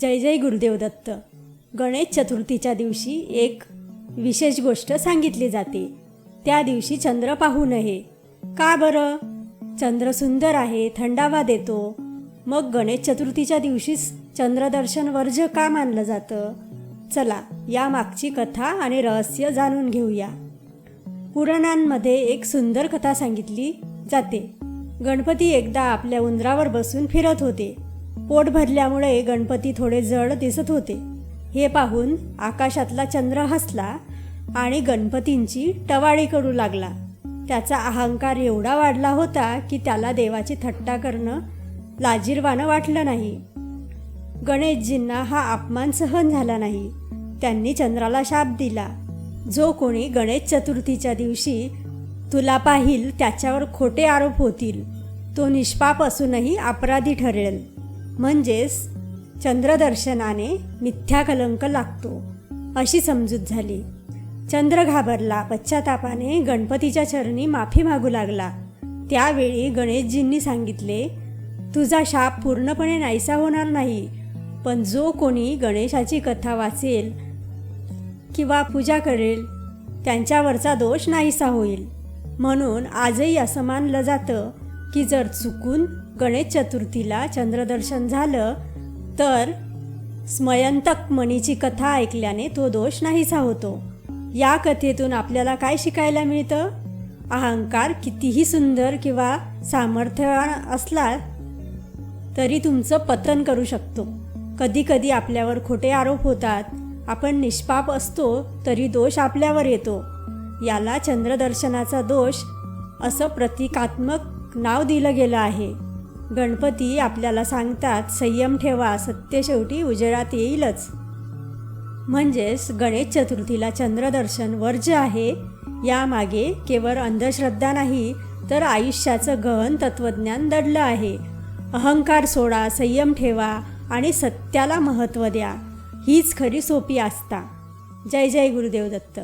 जय जय गुरुदेव दत्त. गणेश चतुर्थीच्या दिवशी एक विशेष गोष्ट सांगितली जाते. त्या दिवशी चंद्र पाहू नये. का बरं? चंद्र सुंदर आहे थंडावा देतो. मग गणेश चतुर्थीच्या दिवशीच चंद्रदर्शन वर्ज्य का मानलं जातं? चला या मागची कथा आणि रहस्य जाणून घेऊया. पुराणांमध्ये एक सुंदर कथा सांगितली जाते. गणपती एकदा आपल्या उंदरावर बसून फिरत होते. पोट भरल्यामुळे गणपती थोडे जड दिसत होते. हे पाहून आकाशातला चंद्र हसला आणि गणपतींची टवाळी करू लागला. त्याचा अहंकार एवढा वाढला होता की त्याला देवाची थट्टा करणं लाजीरवानं वाटलं नाही. गणेशजींना हा अपमान सहन झाला नाही. त्यांनी चंद्राला शाप दिला. जो कोणी गणेश चतुर्थीच्या दिवशी तुला पाहिल त्याच्यावर खोटे आरोप होतील. तो निष्पाप असूनही अपराधी ठरेल. म्हणजेच चंद्रदर्शनाने मिथ्या कलंक लागतो अशी समजूत झाली. चंद्र घाबरला पश्चातापाने गणपतीच्या चरणी माफी मागू लागला. त्यावेळी गणेशजींनी सांगितले तुझा शाप पूर्णपणे नाहीसा होणार नाही पण जो कोणी गणेशाची कथा वाचेल किंवा पूजा करेल त्यांच्यावरचा दोष नाहीसा होईल. म्हणून आजही असं मानलं जातं की जर चुकून गणेश चतुर्थीला चंद्रदर्शन झालं तर स्मयंतक मणीची कथा ऐकल्याने तो दोष नाहीसा होतो. या कथेतून आपल्याला काय शिकायला मिळतं? अहंकार कितीही सुंदर किंवा सामर्थ्यवान असला तरी तुमचं पतन करू शकतो. कधीकधी आपल्यावर खोटे आरोप होतात. आपण निष्पाप असतो तरी दोष आपल्यावर येतो. याला चंद्रदर्शनाचा दोष असं प्रतिकात्मक नाव दिलं गेलं आहे. गणपती आपल्याला सांगतात संयम ठेवा सत्य शेवटी उजेडात येईलच. म्हणजेच गणेश चतुर्थीला चंद्रदर्शन वर्ज्य आहे यामागे केवळ अंधश्रद्धा नाही तर आयुष्याचं गहन तत्त्वज्ञान दडलं आहे. अहंकार सोडा संयम ठेवा आणि सत्याला महत्त्व द्या. हीच खरी सोपी आस्था. जय जय गुरुदेव दत्त.